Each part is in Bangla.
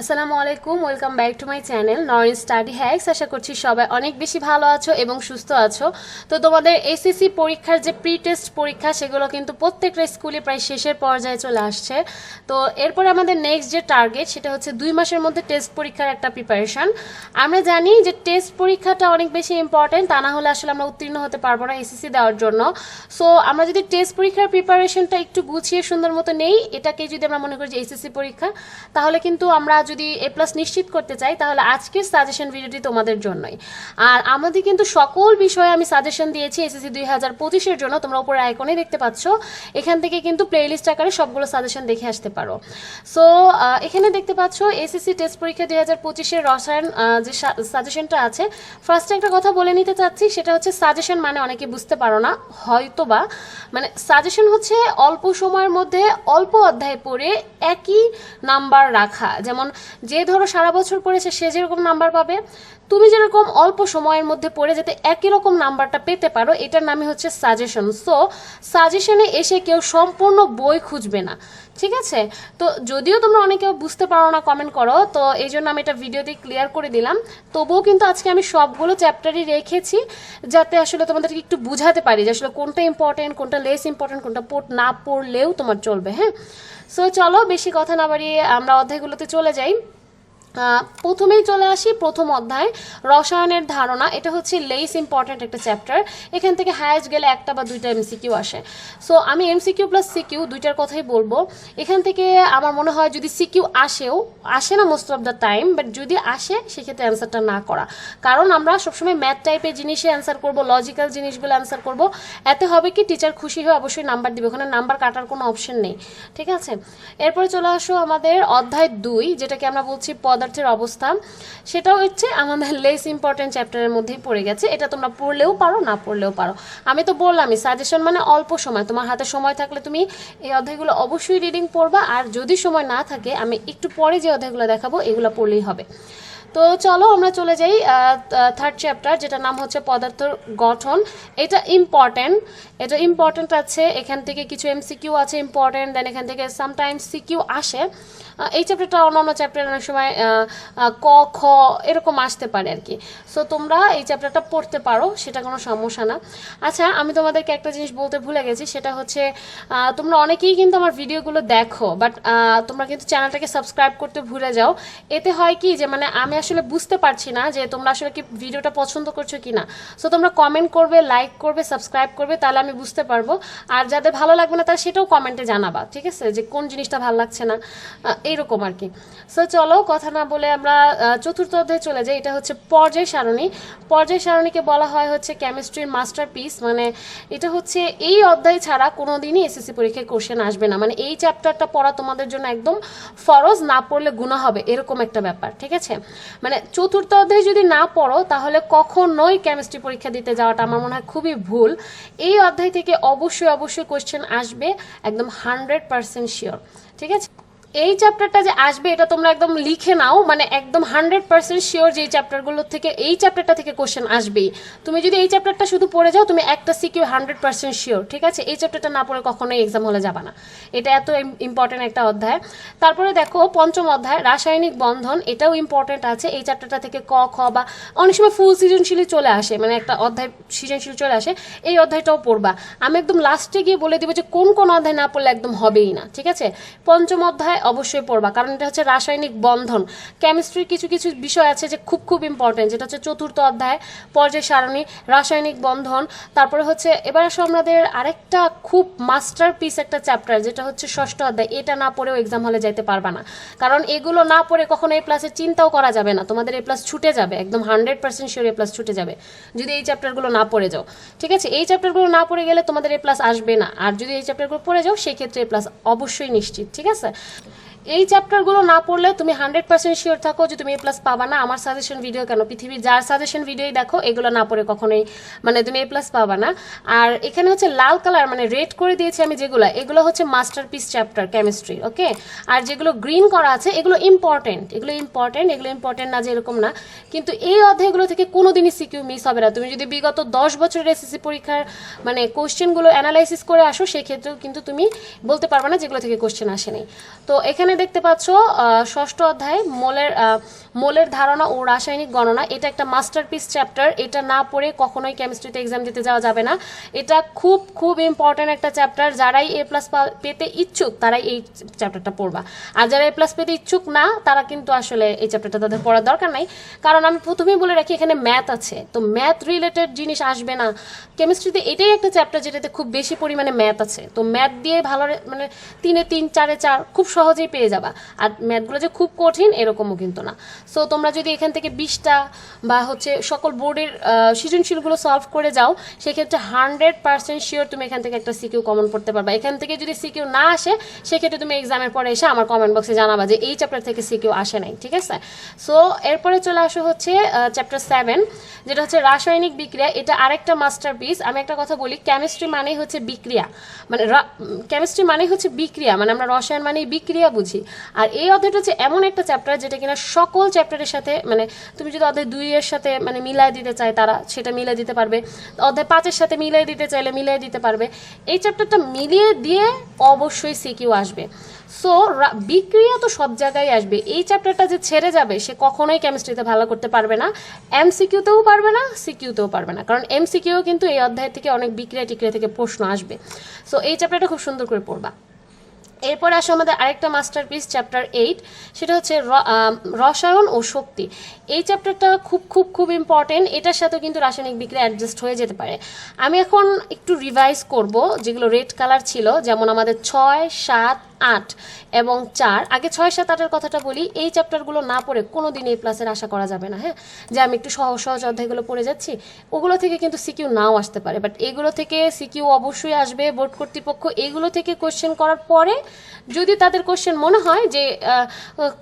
আসসালামু আলাইকুম, welcome back to my channel Naren study hacks. আশা করছি সবাই অনেক বেশি ভালো আছো এবং সুস্থ আছো। তো তোমাদের এসএসসি পরীক্ষার যে প্রি টেস্ট পরীক্ষা, সেগুলো কিন্তু প্রত্যেকটা স্কুলে প্রায় শেষের পর্যায়ে চলে আসছে। তো এরপরে আমাদের নেক্সট যে টার্গেট সেটা হচ্ছে দুই মাসের মধ্যে টেস্ট পরীক্ষার একটা প্রিপারেশন আমরা জানি যে টেস্ট পরীক্ষাটা অনেক বেশি ইম্পর্টেন্ট তা না হলে আসলে আমরা উত্তীর্ণ হতে পারব না এসএসসি দেওয়ার জন্য। সো আমরা যদি টেস্ট পরীক্ষার প্রিপারেশনটা একটু গুছিয়ে সুন্দর মতো নেই এটাকে যদি আমরা মনে করি যে এসএসসি পরীক্ষা, তাহলে কিন্তু আমরা যদি এ প্লাস নিশ্চিত করতে চাই, তাহলে আজকের সাজেশন ভিডিওটি তোমাদের জন্যই। আর আমাদের কিন্তু সকল বিষয়ে আমি সাজেশন দিয়েছি এসএসসি দুই হাজার পঁচিশের জন্য, তোমরা উপরে আইকনে দেখতে পাচ্ছ। এখান থেকে কিন্তু প্লেলিস্ট আকারে সবগুলো সাজেশন দেখে আসতে পারো। সো এখানে দেখতে পাচ্ছ এসএসসি টেস্ট পরীক্ষা দুই হাজার পঁচিশের রসায়ন যে সাজেশনটা আছে। ফার্স্টে একটা কথা বলে নিতে চাচ্ছি, সেটা হচ্ছে সাজেশন মানে অনেকে বুঝতে পারো না হয়তো বা মানে সাজেশন হচ্ছে অল্প সময়ের মধ্যে অল্প অধ্যায় পড়ে একই নাম্বার রাখা। যেমন, যে ধরো সারা বছর পড়েছে, সে যেরকম নাম্বার পাবে, তুমি যেরকম অল্প সময়ের মধ্যে পড়ে যেতে একই রকম নাম্বারটা পেতে পারো, এটার নামই হচ্ছে সাজেশন সো সাজেশনে এসে কেউ সম্পূর্ণ বই খুঁজবে না। ঠিক আছে? তো যদিও তোমরা অনেকে বুঝতে পারো না কমেন্ট করো, তো এই জন্য আমি এটা ভিডিও দিয়ে ক্লিয়ার করে দিলাম। তবুও কিন্তু আজকে আমি সবগুলো চ্যাপ্টারই রেখেছি, যাতে আসলে তোমাদেরকে একটু বুঝাতে পারি যে আসলে কোনটা ইম্পর্টেন্ট কোনটা লেস ইম্পর্টেন্ট কোনটা পড়, না পড়লেও তোমার চলবে হ্যাঁ? সো চলো, বেশি কথা না বাড়িয়ে আমরা অধ্যায়গুলোতে চলে যাই। প্রথমেই চলে আসি প্রথম অধ্যায়। রসায়নের ধারণা, এটা হচ্ছে লেস ইম্পর্ট্যান্ট একটা চ্যাপ্টার। এখান থেকে হায়েস্ট গেলে একটা বা দুইটা এমসিকিউ আসে। সো, আমি এমসিকিউ প্লাস সিকিউ দুইটার কথাই বলব। এখান থেকে আমার মনে হয় যদি সিকিউ আসেও, আসে না most of the time but যদি আসে, সেক্ষেত্রে অ্যান্সারটা না করা। কারণ আমরা সবসময় ম্যাথ টাইপের জিনিসে অ্যান্সার করব লজিক্যাল জিনিসগুলো অ্যান্সার করব। এতে হবে কি টিচার খুশি হয়ে অবশ্যই নাম্বার দিবে। ওখানে নাম্বার কাটার কোনো অপশন নেই। ঠিক আছে? এরপরে চলে আসো আমাদের অধ্যায় দুই, যেটাকে আমরা বলছি পদার্থের অবস্থা সেটা হচ্ছে আমাদের লেস ইম্পর্টেন্ট চ্যাপ্টারের মধ্যেই পড়ে গেছে। এটা তোমরা পড়লেও পারো, না পড়লেও পারো। আমি তো বললামই সাজেশন মানে অল্প সময়। তোমার হাতে সময় থাকলে তুমি এই অধ্যায়গুলো অবশ্যই রিডিং পড়বা। আর যদি সময় না থাকে, আমি একটু পরে যে অধ্যায়গুলো দেখাবো, এগুলো পড়লেই হবে। তো চলো আমরা চলে যাই থার্ড চ্যাপ্টার যেটা নাম হচ্ছে পদার্থর গঠন। এটা ইম্পর্টেন্ট এটা ইম্পর্টেন্ট আছে, এখান থেকে কিছু এমসিকিউ আছে ইম্পর্টেন্ট দেন এখান থেকে সামটাইমস সিকিউ আসে। এই চ্যাপ্টারটা অন্যান্য চ্যাপ্টার অনেক সময় ক, খ এরকম আসতে পারে আর কি। সো তোমরা এই চ্যাপ্টারটা পড়তে পারো, সেটা কোনো সমস্যা না। আচ্ছা আমি তোমাদেরকে একটা জিনিস বলতে ভুলে গেছি, সেটা হচ্ছে তোমরা অনেকেই কিন্তু আমার ভিডিওগুলো দেখো বাট তোমরা কিন্তু চ্যানেলটাকে সাবস্ক্রাইব করতে ভুলে যাও। এতে হয় কি যে মানে আমি আসলে বুঝতে পারছি না যে তোমরা আসলে কি ভিডিওটা পছন্দ করছ কি না সো তোমরা কমেন্ট করবে লাইক করবে সাবস্ক্রাইব করবে, তাহলে আমি বুঝতে পারব। আর যাদের ভালো লাগবে না, তারা সেটাও কমেন্টে জানাবা, ঠিক আছে? যে কোন জিনিসটা ভালো লাগছে না এইরকম আর কি। সো চলো কথা না বলে আমরা চতুর্থ অধ্যায়ে চলে যাই। এটা হচ্ছে পর্যায় সারণী। পর্যায় সারণীকে বলা হয় হচ্ছে কেমিস্ট্রির মাস্টার পিস মানে এটা হচ্ছে এই অধ্যায় ছাড়া কোনোদিনই এসএসসি পরীক্ষায় কোশ্চেন আসবে না। মানে এই চ্যাপ্টারটা পড়া তোমাদের জন্য একদম ফরজ, না পড়লে গুণা হবে, এরকম একটা ব্যাপার, ঠিক আছে? মানে চতুর্থ অধ্যায় যদি না পড়ো, তাহলে কখনোই কেমিস্ট্রি পরীক্ষা দিতে যাওয়াটা আমার মনে হয় খুবই ভুল। এই অধ্যায় থেকে অবশ্যই অবশ্যই কোয়েশ্চেন আসবে, একদম হান্ড্রেড পার্সেন্ট শিওর ঠিক আছে? এই চ্যাপ্টারটা যে আসবে, এটা তোমরা একদম লিখে নাও। মানে একদম হান্ড্রেড পার্সেন্ট শিওর যে এই চ্যাপ্টারগুলো থেকে, এই চ্যাপ্টারটা থেকে কোশ্চেন আসবেই। তুমি যদি এই চ্যাপ্টারটা শুধু পড়ে যাও, তুমি একটা সিকিউ হান্ড্রেড পার্সেন্ট শিওর ঠিক আছে? এই চ্যাপ্টারটা না পড়ে কখনোই এক্সাম হলে যাবে না। এটা এত ইম্পর্টেন্ট একটা অধ্যায়। তারপরে দেখো, পঞ্চম অধ্যায়, রাসায়নিক বন্ধন, এটাও ইম্পর্টেন্ট আছে। এই চ্যাপ্টারটা থেকে ক, খ বা অনেক সময় ফুল সৃজনশীলই চলে আসে। মানে একটা অধ্যায় সৃজনশীল চলে আসে, এই অধ্যায়টাও পড়বা। আমি একদম লাস্টে গিয়ে বলে দিব যে কোন কোন অধ্যায় না পড়লে একদম হবেই না, ঠিক আছে? পঞ্চম অধ্যায় অবশ্যই পড়বা। কারণ এটা হচ্ছে রাসায়নিক বন্ধন। কেমিস্ট্রির কিছু কিছু বিষয় আছে যে খুব খুব ইম্পর্টেন্ট যেটা হচ্ছে চতুর্থ অধ্যায়, পর্যায় সারণী, রাসায়নিক বন্ধন। তারপরে হচ্ছে, এবার আসো আমাদের আরেকটা খুব মাস্টার পিস একটা চ্যাপ্টার যেটা হচ্ছে ষষ্ঠ অধ্যায়। এটা না পড়েও এক্সাম হলে যাইতে পারবা না। কারণ এগুলো না পড়ে কখনো এ প্লাসের চিন্তাও করা যাবে না। তোমাদের এ প্লাস ছুটে যাবে, একদম hundred percent sure A plus ছুটে যাবে। যদি এই চ্যাপ্টারগুলো না পড়ে যাও। ঠিক আছে? এই চ্যাপ্টারগুলো না পড়ে গেলে তোমাদের এ প্লাস আসবে না। আর যদি এই চ্যাপ্টারগুলো পড়ে যাও, সেক্ষেত্রে এ প্লাস অবশ্যই নিশ্চিত। ঠিক আছে? এই চ্যাপ্টারগুলো না পড়লে তুমি হান্ড্রেড পার্সেন্ট শিওর থাকো যে তুমি এ প্লাস পাবা না। আমার সাজেশন ভিডিও কেন? পৃথিবীর যার সাজেশন ভিডিওই দেখো, এগুলো না পড়ে কখনোই মানে তুমি এ প্লাস পাবা না। আর এখানে হচ্ছে লাল কালার মানে রেড করে দিয়েছি আমি যেগুলো, এগুলো হচ্ছে master piece chapter chemistry okay আর যেগুলো গ্রিন করা আছে, এগুলো ইম্পর্টেন্ট এগুলো ইম্পর্টেন্ট এগুলো ইম্পর্টেন্ট না যে এরকম না। কিন্তু এই অধ্যায়গুলো থেকে কোনোদিনই সিকিউ মিস হবে না। তুমি যদি বিগত দশ বছরের এসএসসি পরীক্ষার মানে কোশ্চেনগুলো অ্যানালাইসিস করে আসো, সেক্ষেত্রেও কিন্তু তুমি বলতে পারবে না যেগুলো থেকে কোশ্চেন আসেনি তো এখানে দেখতে পাচ্ছ ষষ্ঠ অধ্যায়, মোলের মোলের ধারণা ও রাসায়নিক গণনা। এটা একটা মাস্টারপিস চ্যাপ্টার এটা না পড়ে কখনোই কেমিস্ট্রিতে এক্সাম দিতে যাওয়া যাবে না। এটা খুব খুব ইম্পর্ট্যান্ট একটা চ্যাপ্টার যারাই এ প্লাস পেতে ইচ্ছুক, তারাই এই চ্যাপ্টারটা পড়বা। আর যারা এ প্লাস পেতে ইচ্ছুক না, তারা কিন্তু আসলে এই চ্যাপ্টারটা তাদের পড়ার দরকার নাই। কারণ আমি প্রথমেই বলে রাখি, এখানে ম্যাথ আছে। তো ম্যাথ রিলেটেড জিনিস আসবে না। কেমিস্ট্রিতে এটাই একটা চ্যাপ্টার যেটাতে খুব বেশি পরিমাণে ম্যাথ আছে। তো ম্যাথ দিয়ে ভালো মানে তিনে তিন, চারে চার, খুব সহজেই পেয়ে যাবা। আর ম্যাথগুলো যে খুব কঠিন, এরকমও কিন্তু না। সো তোমরা যদি এখান থেকে বিশটা বা হচ্ছে সকল বোর্ডের সৃজনশীলগুলো সলভ করে যাও, সেক্ষেত্রে হান্ড্রেড পার্সেন্ট শিওর তুমি এখান থেকে একটা সিকিউ কমন পড়তে পারবা। এখান থেকে যদি সিকিউ না আসে, সেক্ষেত্রে তুমি এক্সামের পরে এসে আমার কমেন্ট বক্সে জানাবা যে এই চ্যাপ্টার থেকে সিকিউ আসে নাই, ঠিক আছে? সো এরপরে চলে আসো হচ্ছে চ্যাপ্টার সেভেন যেটা হচ্ছে রাসায়নিক বিক্রিয়া। এটা আরেকটা মাস্টারপিস আমি একটা কথা বলি কেমিস্ট্রি মানেই হচ্ছে বিক্রিয়া। মানে কেমিস্ট্রি মানেই হচ্ছে বিক্রিয়া। মানে আমরা রসায়ন মানেই বিক্রিয়া বুঝি। আর এই অধ্যায়টা হচ্ছে এমন একটা চ্যাপ্টার যেটা কিনা সকল চ্যাপ্টারের সাথে মানে তুমি যদি অধ্যায় দুইয়ের সাথে মানে মিলাই দিতে চায় তারা, সেটা মিলাই দিতে পারবে। অধ্যায় পাঁচের সাথে মিলাই দিতে চাইলে মিলাই দিতে পারবে। এই চ্যাপ্টারটা মিলিয়ে দিয়ে অবশ্যই সিকিউ আসবে। সো বিক্রিয়া তো সব জায়গায় আসবে। এই চ্যাপ্টারটা যে ছেড়ে যাবে, সে কখনোই কেমিস্ট্রিতে ভালো করতে পারবে না। এমসিকিউতেও পারবে না সিকিউতেও পারবে না। কারণ এমসিকিউ কিন্তু এই অধ্যায় থেকে অনেক বিক্রিয়া টিক্রিয়া থেকে প্রশ্ন আসবে। সো এই চ্যাপ্টারটা খুব সুন্দর করে পড়বা। এরপরে আসে আমাদের আরেকটা মাস্টারপিস চ্যাপ্টার এইট সেটা হচ্ছে রসায়ন ও শক্তি। এই চ্যাপ্টারটা খুব খুব খুব ইম্পর্টেন্ট এটার সাথেও কিন্তু রাসায়নিক বিক্রিয়া অ্যাডজাস্ট হয়ে যেতে পারে। আমি এখন একটু রিভাইজ করব, যেগুলো রেড কালার ছিল, যেমন আমাদের ছয়, সাত আট এবং চার। আগে ছয়, সাত, আটের কথাটা বলি, এই চ্যাপ্টারগুলো না পড়ে কোনো দিন এই প্লাসের আশা করা যাবে না হ্যাঁ? যে আমি একটু সহজ সহজ অধ্যায়গুলো পড়ে যাচ্ছি, ওগুলো থেকে কিন্তু সিকিউ নাও আসতে পারে। বাট এগুলো থেকে সিকিউ অবশ্যই আসবে, বোর্ড কর্তৃপক্ষ এগুলো থেকে কোশ্চেন করার পরে যদি তাদের কোশ্চেন মনে হয় যে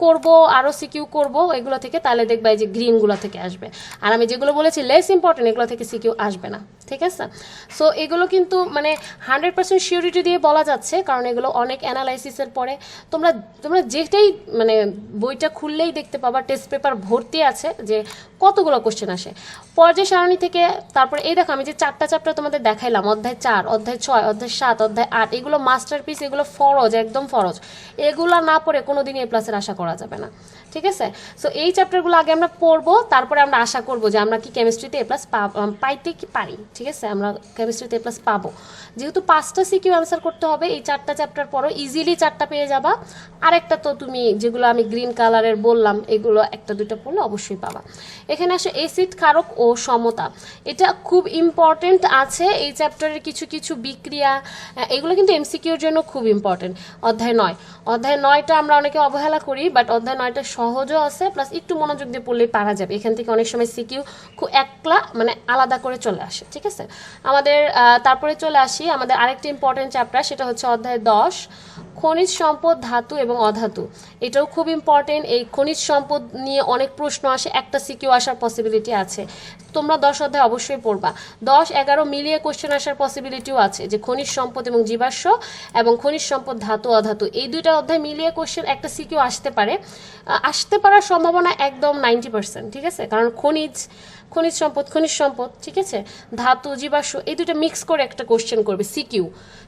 করব আরও সিকিউ করব, এগুলো থেকে তাহলে দেখবা যে গ্রিনগুলো থেকে আসবে। আর আমি যেগুলো বলেছি লেস ইম্পর্টেন্ট এগুলো থেকে সিকিউ আসবে না। ঠিক আছে? সো এগুলো কিন্তু মানে হান্ড্রেড পার্সেন্ট শিওরিটি দিয়ে বলা যাচ্ছে, কারণ এগুলো অনেক অ্যানালাইসিসের পরে। তোমরা তোমরা যেটাই মানে বইটা খুললেই দেখতে পাবা টেস্ট পেপার ভর্তি আছে যে কতগুলো কোশ্চেন আসে। পর্যায় সারণী থেকে তারপরে, এই দেখো আমি যে চারটা চ্যাপ্টার তোমাদের দেখাইলাম, অধ্যায় চার, অধ্যায় ছয়, অধ্যায় সাত, অধ্যায় আট, এগুলো মাস্টারপিস এগুলো ফরজ, একদম ফরজ। এগুলো না পড়ে কোনো কোনোদিনই এ প্লাসের আশা করা যাবে না। ঠিক আছে? সো এই চ্যাপ্টারগুলো আগে আমরা পড়ব, তারপরে আমরা আশা করব যে আমরা কি কেমিস্ট্রিতে এ প্লাস পাইতে কি পারি। ঠিক আছে, আমরা কেমিস্ট্রিতে প্লাস পাবো। যেহেতু পাঁচটা সিকিউ অ্যান্সার করতে হবে, এই চারটা চ্যাপ্টার পরও ইজিলি চারটা পেয়ে যাবা। আরেকটা তো তুমি যেগুলো আমি গ্রিন কালারের বললাম, এগুলো একটা দুটো পড়লে অবশ্যই পাবা। এখানে আসে এসিড কারক ও সমতা। এটা খুব ইম্পর্টেন্ট আছে, এই চ্যাপ্টারের কিছু কিছু বিক্রিয়া এগুলো কিন্তু এমসিকিউর জন্য খুব ইম্পর্টেন্ট অধ্যায় নয়। অধ্যায় নয়টা আমরা অনেকে অবহেলা করি বাট অধ্যায় নয়টা সহজও আছে প্লাস একটু মনোযোগ দিয়ে পড়লেই পারা যাবে। এখান থেকে অনেক সময় সিকিউ খুব একলা মানে আলাদা করে চলে আসে, ঠিক আছে? আমাদের তারপরে চলে আসি আমাদের আরেকটি ইম্পর্টেন্ট চ্যাপ্টার সেটা হচ্ছে অধ্যায় দশ। খনিজ সম্পদ, ধাতু এবং অধাতু। এটাও খুব ইম্পর্টেন্ট এই খনিজ সম্পদ নিয়ে অনেক প্রশ্ন আসে, একটা সিকিউ আসার পসিবিলিটি আছে। তোমরা দশ অধ্যায় অবশ্যই পড়বা। দশ, এগারো মিলিয়ে কোশ্চেন আসার পসিবিলিটিও আছে যে খনিজ সম্পদ এবং জীবাশ্ম এবং খনিজ সম্পদ, ধাতু, অধাতু। এই দুইটা অধ্যায় মিলিয়ে কোশ্চেন একটা সিকিউ আসতে পারে। আসতে পারার সম্ভাবনা একদম নাইনটি পার্সেন্ট ঠিক আছে? কারণ খনিজ খনিজ সম্পদ খনিজ সম্পদ, ঠিক আছে? ধাতু, জীবাশ্ম, এই দুটো মিক্স করে একটা কোশ্চেন করবে, সিকিউ।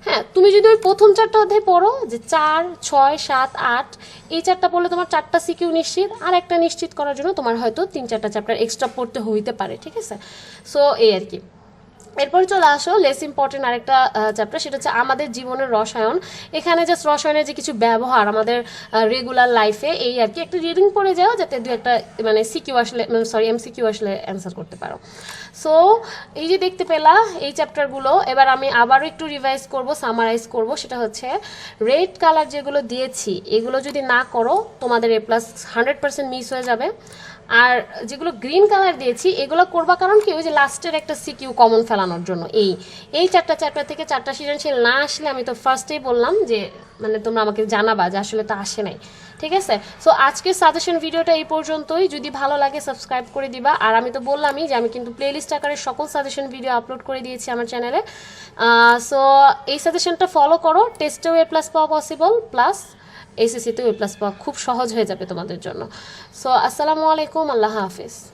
হ্যাঁ তুমি যদি ওই প্রথম চারটা অধ্যায় পড়ো যে চার, ছয়, সাত, আট, এই চারটা পড়লে তোমার চারটা সিকিউ নিশ্চিত আর একটা নিশ্চিত করার জন্য তোমার হয়তো তিন চারটা চ্যাপ্টার এক্সট্রা পড়তে হইতে পারে, ঠিক আছে? সো এই আর কি। এরপর চলে আসো লেস ইম্পর্টেন্ট আরেকটা চ্যাপ্টার সেটা হচ্ছে আমাদের জীবনের রসায়ন। এখানে জাস্ট রসায়নের যে কিছু ব্যবহার আমাদের রেগুলার লাইফে এই আর কি। একটা রিডিং পড়ে যাও, যাতে দু একটা মানে সিকিউ আসলে সরি এম সিকিউ আসলে অ্যান্সার করতে পারো। সো এই যে দেখতে পেলা, এই চ্যাপ্টারগুলো এবার আমি আবারও একটু রিভাইজ করব সামারাইজ করব। সেটা হচ্ছে রেড কালার যেগুলো দিয়েছি, এগুলো যদি না করো, তোমাদের A plus hundred percent miss হয়ে যাবে। আর যেগুলো গ্রিন কালার দিয়েছি, এগুলো করবা কারণ কি? ওই যে লাস্টের একটা সিকিউ কমন ফেলানোর জন্য। এই এই চারটা চ্যাপ্টার থেকে চারটা সৃজনশীল না আসলে আমি তো ফার্স্টেই বললাম যে মানে তোমরা আমাকে জানাবা যে আসলে তো আসে নাই। ঠিক আছে? সো আজকের সাজেশন ভিডিওটা এই পর্যন্তই। যদি ভালো লাগে সাবস্ক্রাইব করে দিবা। আর আমি তো বললামই যে, আমি কিন্তু প্লেলিস্ট আকারে সকল সাজেশন ভিডিও আপলোড করে দিয়েছি আমার চ্যানেলে সো এই সাজেশনটা ফলো করো। টেস্টেও এ প্লাস পাওয়া পসিবল প্লাস এসএসসিতেও এ প্লাস পাওয়া খুব সহজ হয়ে যাবে তোমাদের জন্য। সো আসসালামু আলাইকুম, আল্লাহ হাফিজ।